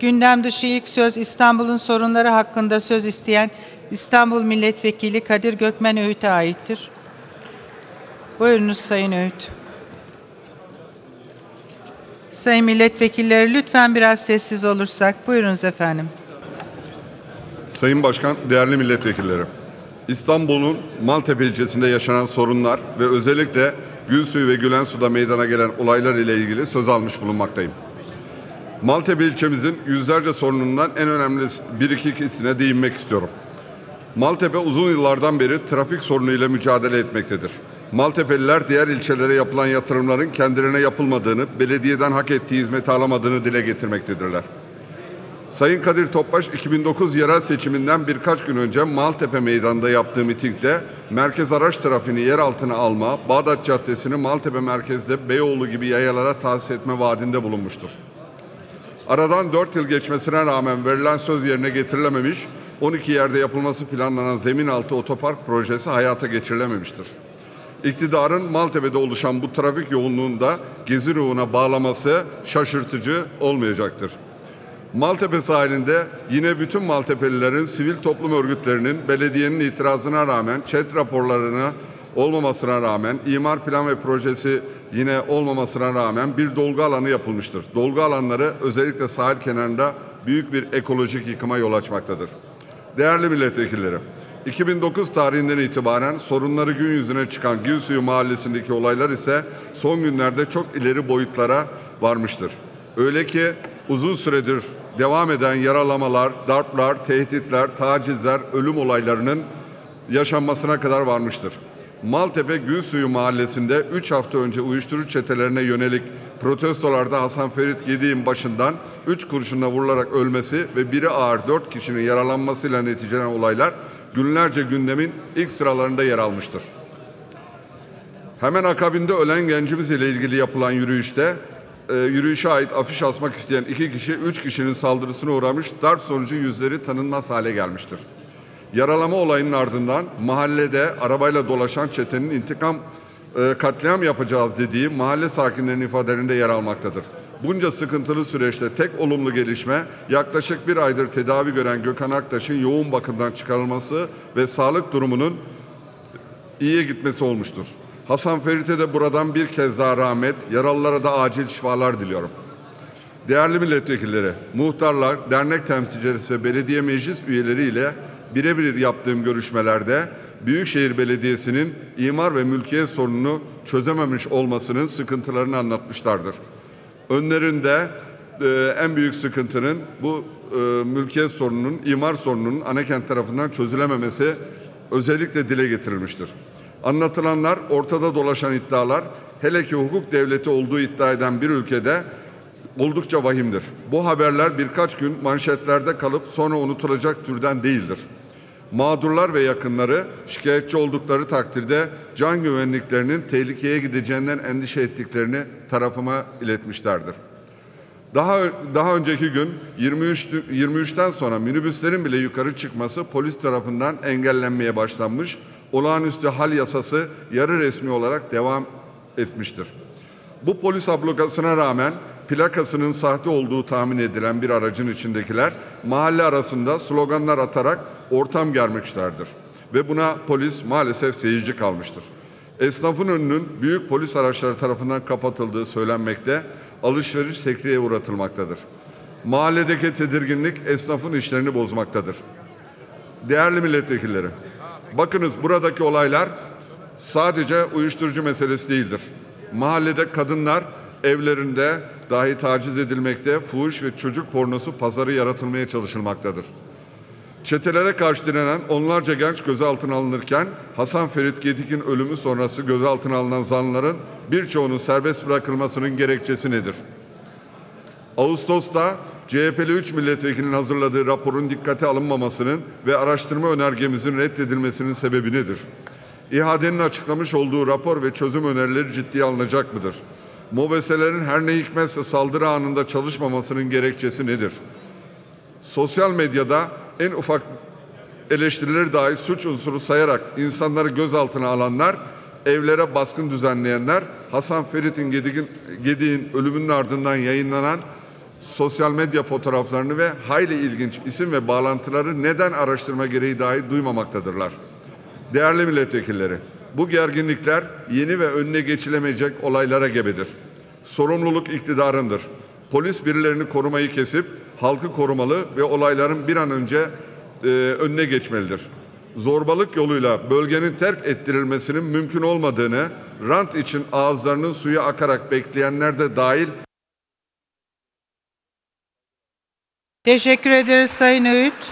Gündem dışı ilk söz İstanbul'un sorunları hakkında söz isteyen İstanbul Milletvekili Kadir Gökmen Öğüt'e aittir. Buyurunuz Sayın Öğüt. Sayın milletvekilleri lütfen biraz sessiz olursak. Buyurunuz efendim. Sayın Başkan, değerli milletvekilleri. İstanbul'un Maltepe ilçesinde yaşanan sorunlar ve özellikle Gülsuyu ve Gülensu'da meydana gelen olaylar ile ilgili söz almış bulunmaktayım. Maltepe ilçemizin yüzlerce sorunundan en önemli bir iki ikisine değinmek istiyorum. Maltepe uzun yıllardan beri trafik sorunu ile mücadele etmektedir. Maltepeliler diğer ilçelere yapılan yatırımların kendilerine yapılmadığını, belediyeden hak ettiği hizmeti alamadığını dile getirmektedirler. Sayın Kadir Topbaş 2009 yerel seçiminden birkaç gün önce Maltepe Meydanı'nda yaptığı mitingde merkez araç trafiğini yer altına alma, Bağdat Caddesi'ni Maltepe merkezde Beyoğlu gibi yayalara tahsis etme vaadinde bulunmuştur. Aradan 4 yıl geçmesine rağmen verilen söz yerine getirilememiş, 12 yerde yapılması planlanan zemin altı otopark projesi hayata geçirilememiştir. İktidarın Maltepe'de oluşan bu trafik yoğunluğunda gezi ruhuna bağlaması şaşırtıcı olmayacaktır. Maltepe sahilinde yine bütün Maltepelilerin sivil toplum örgütlerinin belediyenin itirazına rağmen ÇED raporlarına olmamasına rağmen imar plan ve projesi yine olmamasına rağmen bir dolgu alanı yapılmıştır. Dolgu alanları özellikle sahil kenarında büyük bir ekolojik yıkıma yol açmaktadır. Değerli milletvekilleri, 2009 tarihinden itibaren sorunları gün yüzüne çıkan Gülsuyu mahallesindeki olaylar ise son günlerde çok ileri boyutlara varmıştır. Öyle ki uzun süredir devam eden yaralamalar, darplar, tehditler, tacizler, ölüm olaylarının yaşanmasına kadar varmıştır. Maltepe Gülsuyu mahallesinde 3 hafta önce uyuşturucu çetelerine yönelik protestolarda Hasan Ferit Gediğin başından 3 kurşunla vurularak ölmesi ve biri ağır 4 kişinin yaralanmasıyla neticelenen olaylar günlerce gündemin ilk sıralarında yer almıştır. Hemen akabinde ölen gencimiz ile ilgili yapılan yürüyüşte e, yürüyüşe ait afiş asmak isteyen iki kişi, üç kişinin saldırısına uğramış, darp sonucu yüzleri tanınmaz hale gelmiştir. Yaralama olayının ardından mahallede arabayla dolaşan çetenin intikam e, katliam yapacağız dediği mahalle sakinlerinin ifadelerinde yer almaktadır. Bunca sıkıntılı süreçte tek olumlu gelişme yaklaşık bir aydır tedavi gören Gökhan Aktaş'ın yoğun bakımdan çıkarılması ve sağlık durumunun iyiye gitmesi olmuştur. Hasan Ferit'e de buradan bir kez daha rahmet, yaralılara da acil şifalar diliyorum. Değerli milletvekilleri, muhtarlar, dernek temsilcileri ve belediye meclis üyeleriyle birebir yaptığım görüşmelerde Büyükşehir Belediyesi'nin imar ve mülkiyet sorununu çözememiş olmasının sıkıntılarını anlatmışlardır. Önlerinde e, en büyük sıkıntının bu e, mülkiyet sorununun, imar sorununun Anakent tarafından çözülememesi özellikle dile getirilmiştir. Anlatılanlar, ortada dolaşan iddialar, hele ki hukuk devleti olduğu iddia eden bir ülkede oldukça vahimdir. Bu haberler birkaç gün manşetlerde kalıp sonra unutulacak türden değildir. Mağdurlar ve yakınları şikayetçi oldukları takdirde can güvenliklerinin tehlikeye gideceğinden endişe ettiklerini tarafıma iletmişlerdir. Daha daha önceki gün 23 23'ten sonra minibüslerin bile yukarı çıkması polis tarafından engellenmeye başlanmış. Olağanüstü hal yasası yarı resmi olarak devam etmiştir. Bu polis ablukasına rağmen plakasının sahte olduğu tahmin edilen bir aracın içindekiler mahalle arasında sloganlar atarak ortam germişlerdir. Ve buna polis maalesef seyirci kalmıştır. Esnafın önünün büyük polis araçları tarafından kapatıldığı söylenmekte, alışveriş sekreye uğratılmaktadır. Mahalledeki tedirginlik esnafın işlerini bozmaktadır. Değerli milletvekilleri, bakınız buradaki olaylar sadece uyuşturucu meselesi değildir. Mahallede kadınlar evlerinde dahi taciz edilmekte, fuhuş ve çocuk pornosu pazarı yaratılmaya çalışılmaktadır. Çetelere karşı direnen onlarca genç gözaltına alınırken Hasan Ferit Gedik'in ölümü sonrası gözaltına alınan zanlıların birçoğunun serbest bırakılmasının gerekçesi nedir? Ağustos'ta CHP'li 3 milletvekilinin hazırladığı raporun dikkate alınmamasının ve araştırma önergemizin reddedilmesinin sebebi nedir? İHA'denin açıklamış olduğu rapor ve çözüm önerileri ciddiye alınacak mıdır? MOBESE'lerin her ne hikmetse saldırı anında çalışmamasının gerekçesi nedir? Sosyal medyada en ufak eleştirileri dahi suç unsuru sayarak insanları gözaltına alanlar, evlere baskın düzenleyenler, Hasan Ferit'in Gedik'in Gedik'in ölümünün ardından yayınlanan sosyal medya fotoğraflarını ve hayli ilginç isim ve bağlantıları neden araştırma gereği dahi duymamaktadırlar. Değerli milletvekilleri, bu gerginlikler yeni ve önüne geçilemeyecek olaylara gebedir. Sorumluluk iktidarındır. Polis birilerini korumayı kesip halkı korumalı ve olayların bir an önce e, önüne geçmelidir. Zorbalık yoluyla bölgenin terk ettirilmesinin mümkün olmadığını, rant için ağızlarının suyu akarak bekleyenler de dahil Teşekkür ederiz Sayın Öğüt.